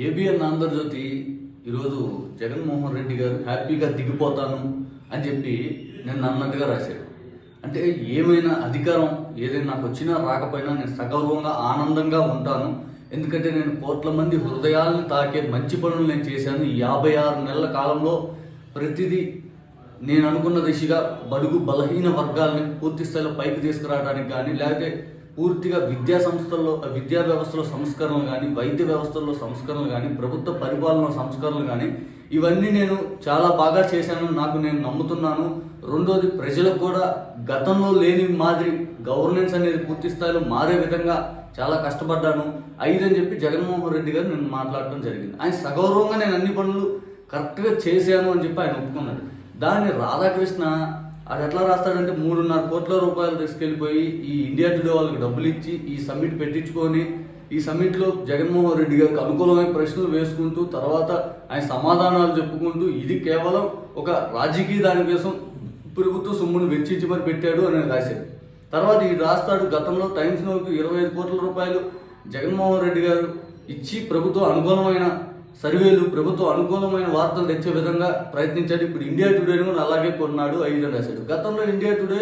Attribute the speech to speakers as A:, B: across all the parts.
A: ABN Andhra Jyothi ఈరోజు జగన్మోహన్ రెడ్డి గారు హ్యాపీగా దిగిపోతాను అని చెప్పి నేను అన్నట్టుగా రాశాడు అంటే ఏమైనా అధికారం ఏదైనా నాకు వచ్చినా రాకపోయినా నేను సగౌరవంగా ఆనందంగా ఉంటాను. ఎందుకంటే నేను కోట్ల మంది హృదయాలను తాకే మంచి పనులు నేను చేశాను. యాభై ఆరు నెలల కాలంలో ప్రతిదీ నేను అనుకున్న దిశగా బడుగు బలహీన వర్గాలని పూర్తి స్థాయిలో పైకి తీసుకురావడానికి కానీ లేకపోతే పూర్తిగా విద్యా సంస్థల్లో విద్యా వ్యవస్థలో సంస్కరణలు కానీ వైద్య వ్యవస్థల్లో సంస్కరణలు కానీ ప్రభుత్వ పరిపాలన సంస్కరణలు కానీ ఇవన్నీ నేను చాలా బాగా చేశాను నాకు నేను నమ్ముతున్నాను. రెండోది ప్రజలకు కూడా గతంలో లేని మాదిరి గవర్నెన్స్ అనేది పూర్తి స్థాయిలో మారే విధంగా చాలా కష్టపడ్డాను. ఐదు అని చెప్పి జగన్మోహన్ రెడ్డి గారు నేను మాట్లాడటం జరిగింది. ఆయన సగౌరవంగా నేను అన్ని పనులు కరెక్ట్గా చేశాను అని చెప్పి ఆయన ఒప్పుకున్నాడు. దాన్ని రాధాకృష్ణ అది ఎట్లా రాస్తాడంటే మూడున్నర కోట్ల రూపాయలు తీసుకెళ్ళిపోయి ఈ ఇండియా టుడే వాళ్ళకి డబ్బులు ఇచ్చి ఈ సమ్మిట్ పెట్టించుకొని ఈ సమ్మిట్లో జగన్మోహన్ రెడ్డి గారికి అనుకూలమైన ప్రశ్నలు వేసుకుంటూ తర్వాత ఆయన సమాధానాలు చెప్పుకుంటూ ఇది కేవలం ఒక రాజకీయ దానికోసం ప్రభుత్వ సొమ్మును వెచ్చించి మరి పెట్టాడు అని రాశాడు. తర్వాత ఈ రాస్తాడు గతంలో టైమ్స్ నోకి ఇరవై ఐదు కోట్ల రూపాయలు జగన్మోహన్ రెడ్డి గారు ఇచ్చి ప్రభుత్వం అనుకూలమైన సర్వేలు ప్రభుత్వం అనుకూలమైన వార్తలు తెచ్చే విధంగా ప్రయత్నించాడు. ఇప్పుడు ఇండియా టుడేను కూడా అలాగే కొన్నాడు ఐదు రాశాడు గతంలో ఇండియా టుడే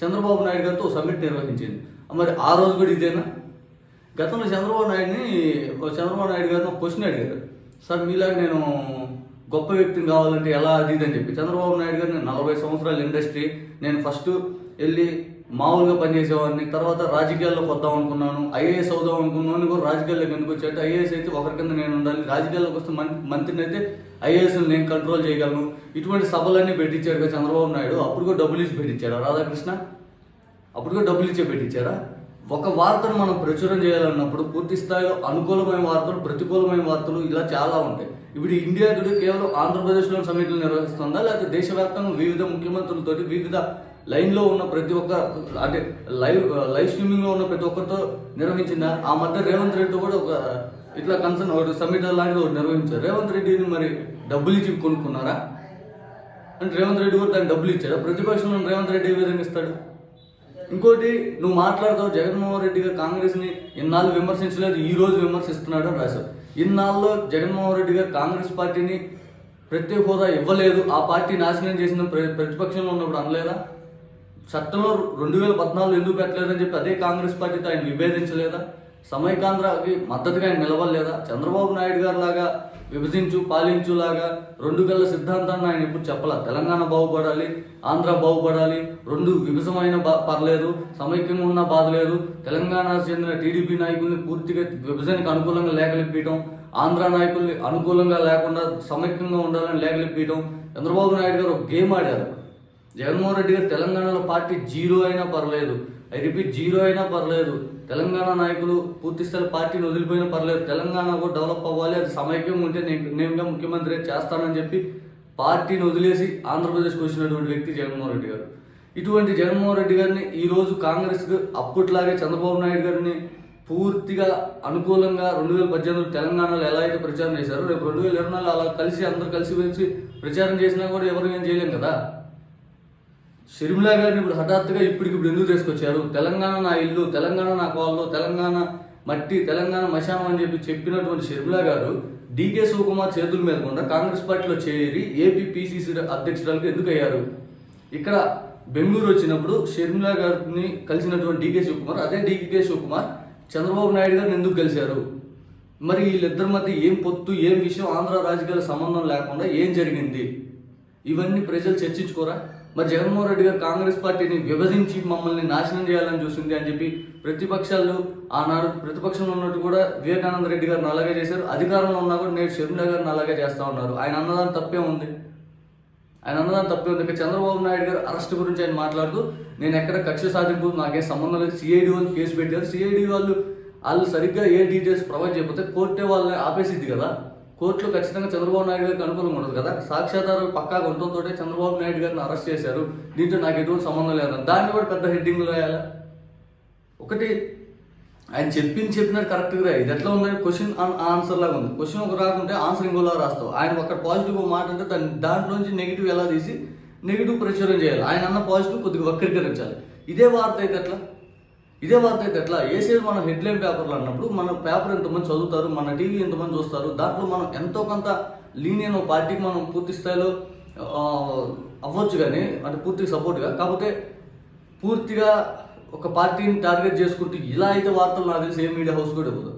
A: చంద్రబాబు నాయుడు గారితో సమ్మిట్ నిర్వహించింది. మరి ఆ రోజు కూడా ఇదేనా? గతంలో చంద్రబాబు నాయుడిని చంద్రబాబు నాయుడు గారిని ఒక క్వశ్చన్ అడిగారు. సార్ మీలాగా నేను గొప్ప వ్యక్తిని కావాలంటే ఎలా అది ఇది అని చెప్పి. చంద్రబాబు నాయుడు గారు నేను నలభై సంవత్సరాల ఇండస్ట్రీ నేను ఫస్ట్ వెళ్ళి మామూలుగా పనిచేసేవాడిని. తర్వాత రాజకీయాల్లోకి వద్దాం అనుకున్నాను. ఐఏఎస్ అవుదాం అనుకున్నాను కూడా రాజకీయాల్లోకి ఎందుకు వచ్చాయి ఐఏఎస్ అయితే ఒకరి కింద నేను ఉండాలి. రాజకీయాల్లోకి వస్తే మం మంత్రిని అయితే ఐఏఎస్ నేను కంట్రోల్ చేయగలను. ఇటువంటి సభలన్నీ పెట్టించాడు కదా చంద్రబాబు నాయుడు. అప్పుడు కూడా డబ్బులు ఇచ్చి పెట్టించాడు? రాధాకృష్ణ? అప్పుడు కూడా డబ్బులు ఇచ్చే పెట్టించారా ఒక వార్తను మనం ప్రచురం చేయాలన్నప్పుడు పూర్తి స్థాయిలో అనుకూలమైన వార్తలు ప్రతికూలమైన వార్తలు ఇలా చాలా ఉంటాయి. ఇప్పుడు ఇండియా టుడే కేవలం ఆంధ్రప్రదేశ్లో సమిట్లు నిర్వహిస్తుందా? లేకపోతే దేశవ్యాప్తంగా వివిధ ముఖ్యమంత్రులతోటి వివిధ లైన్లో ఉన్న ప్రతి ఒక్క అంటే లైవ్ లైవ్ స్ట్రీమింగ్లో ఉన్న ప్రతి ఒక్కరితో నిర్వహించిందా ఆ మధ్య రేవంత్ రెడ్డితో కూడా ఒక ఇట్లా కన్సర్న్ ఒకటి సమ్మిట్ లాంటిది ఒకటి నిర్వహించారు. రేవంత్ రెడ్డిని మరి డబ్బులు ఇచ్చి కొనుక్కున్నారా? అంటే రేవంత్ రెడ్డి కూడా దానికి డబ్బులు ఇచ్చాడు? ప్రతిపక్షంలో రేవంత్ రెడ్డి ఏ విధంగా ఇస్తాడు? ఇంకోటి నువ్వు మాట్లాడతావు జగన్మోహన్ రెడ్డి గారు కాంగ్రెస్ ఇన్నాళ్ళు విమర్శించలేదు ఈ రోజు విమర్శిస్తున్నాడు అని రాశావు. ఇన్నాళ్ళలో జగన్మోహన్ రెడ్డి గారు కాంగ్రెస్ పార్టీని ప్రత్యేక హోదా ఇవ్వలేదు ఆ పార్టీ నాశనం చేసిన ప్రతిపక్షంలో ఉన్నప్పుడు అనలేదా? చట్టంలో రెండు వేల పద్నాలుగు ఎందుకు పెట్టలేదని చెప్పి అదే కాంగ్రెస్ పార్టీతో ఆయన విభేదించలేదా? సమైకాంధ్రకి మద్దతుగా ఆయన నిలవలేదా చంద్రబాబు నాయుడు గారు లాగా విభజించు పాలించు లాగా రెండు గల్ల సిద్ధాంతాన్ని ఆయన ఎప్పుడు చెప్పాల? తెలంగాణ బాగుపడాలి ఆంధ్ర బాగుపడాలి రెండు విభజమైన బా పర్లేదు సమైక్యంగా ఉన్న బాధ లేదు. తెలంగాణ చెందిన టీడీపీ నాయకుల్ని పూర్తిగా విభజనకు అనుకూలంగా లేఖలిప్పీయటం ఆంధ్ర నాయకుల్ని అనుకూలంగా లేకుండా సమైక్యంగా ఉండాలని లేఖలిప్పీయటం చంద్రబాబు నాయుడు గారు ఒక గేమ్ ఆడారు. జగన్మోహన్ రెడ్డి గారు తెలంగాణలో పార్టీ జీరో అయినా పర్లేదు. ఐ రిపీట్ జీరో అయినా పర్లేదు. తెలంగాణ నాయకులు పూర్తి స్థాయి పార్టీని వదిలిపోయినా పర్లేదు. తెలంగాణ కూడా డెవలప్ అవ్వాలి. అది సమైక్యం ఉంటే నేను నేనుగా ముఖ్యమంత్రి చేస్తానని చెప్పి పార్టీని వదిలేసి ఆంధ్రప్రదేశ్కి వచ్చినటువంటి వ్యక్తి జగన్మోహన్ రెడ్డి గారు. ఇటువంటి జగన్మోహన్ రెడ్డి గారిని ఈరోజు కాంగ్రెస్కి కాంగ్రెస్ అప్పట్లాగే చంద్రబాబు నాయుడు గారిని పూర్తిగా అనుకూలంగా రెండు వేల పద్దెనిమిది తెలంగాణలో ఎలా అయితే ప్రచారం చేశారో రేపు రెండు వేల ఇరవై నాలుగు అలా కలిసి అందరూ కలిసి కలిసి ప్రచారం చేసినా కూడా ఎవరు ఏం చేయలేం కదా? షర్మిల గారిని ఇప్పుడు హఠాత్తుగా ఇప్పటికి ఇప్పుడు ఎందుకు తీసుకొచ్చారు? తెలంగాణ నా ఇల్లు తెలంగాణ నా కోళ్ళు తెలంగాణ మట్టి తెలంగాణ మశానం అని చెప్పి చెప్పినటువంటి షర్మిల గారు డీకే శివకుమార్ చేతుల మీద కూడా కాంగ్రెస్ పార్టీలో చేరి ఏపీ పిసిసి అధ్యక్షురాలకు ఎందుకు అయ్యారు ఇక్కడ బెంగళూరు వచ్చినప్పుడు షర్మిల గారిని కలిసినటువంటి డీకే శివకుమార్ అదే డీకే శివకుమార్ చంద్రబాబు నాయుడు గారిని ఎందుకు కలిశారు? మరి వీళ్ళిద్దరి మధ్య ఏం పొత్తు ఏం విషయం ఆంధ్ర రాజకీయాల సంబంధం లేకుండా ఏం జరిగింది? ఇవన్నీ ప్రజలు చర్చించుకోరా? మరి జగన్మోహన్ రెడ్డి గారు కాంగ్రెస్ పార్టీని విభజించి మమ్మల్ని నాశనం చేయాలని చూసింది అని చెప్పి ప్రతిపక్షాలు ఆనాడు ప్రతిపక్షంలో ఉన్నట్టు కూడా వివేకానంద రెడ్డి గారిని అలాగే చేశారు. అధికారంలో ఉన్నా కూడా నేడు షర్మిల గారిని అలాగే చేస్తా ఉన్నారు. ఆయన అన్నదాని తప్పే ఉంది. ఆయన అన్నదాని తప్పే ఉంది. ఇక చంద్రబాబు నాయుడు గారు అరెస్ట్ గురించి ఆయన మాట్లాడుతూ నేను ఎక్కడ కక్ష సాధింపు నాకేం సంబంధం లేదు. సిఐడి వాళ్ళు కేసు పెట్టారు. సిఐడి వాళ్ళు వాళ్ళు సరిగ్గా ఏ డీటెయిల్స్ ప్రొవైడ్ చేయకపోతే కోర్టే వాళ్ళని ఆపేసిద్ది కదా. కోర్టులో ఖచ్చితంగా చంద్రబాబు నాయుడు గారికి అనుకూలంగా ఉండదు కదా? సాక్ష్యాధారాలు పక్కా ఉండటంతో చంద్రబాబు నాయుడు గారిని అరెస్ట్ చేశారు. దీంతో నాకు ఎటువంటి సంబంధం లేదు దాన్ని కూడా పెద్ద హెడ్డింగ్లో వేయాలా ఒకటి ఆయన చెప్పింది చెప్పినట్టు కరెక్ట్గా ఇది ఎట్లా ఉందని క్వశ్చన్ ఆన్సర్ లాగా ఉంది. క్వశ్చన్ ఒక రాకుంటే ఆన్సర్ ఇంకోలా రాస్తావు. ఆయన ఒక పాజిటివ్ మాట అంటే దాని దాంట్లోంచి నెగిటివ్ ఎలా తీసి నెగిటివ్ ప్రచురం చేయాలి? ఆయన అన్న పాజిటివ్ కొద్దిగా వక్రీకరించాలి. ఇదే వార్త అయితే ఎట్లా? ఇదే వార్త అయితే ఎట్లా ఏసీ మన హెడ్లైన్ పేపర్లు అన్నప్పుడు మన పేపర్ ఎంతమంది చదువుతారు మన టీవీ ఎంతమంది చూస్తారు దాంట్లో మనం ఎంతో కొంత లీనియన్ పార్టీకి మనం పూర్తి స్థాయిలో అవ్వచ్చు కానీ అంటే పూర్తిగా సపోర్ట్గా కాకపోతే పూర్తిగా ఒక పార్టీని టార్గెట్ చేసుకుంటూ ఇలా అయితే వార్తలు నాకు తెలిసి ఏ మీడియా హౌస్ కూడా ఇవ్వదు.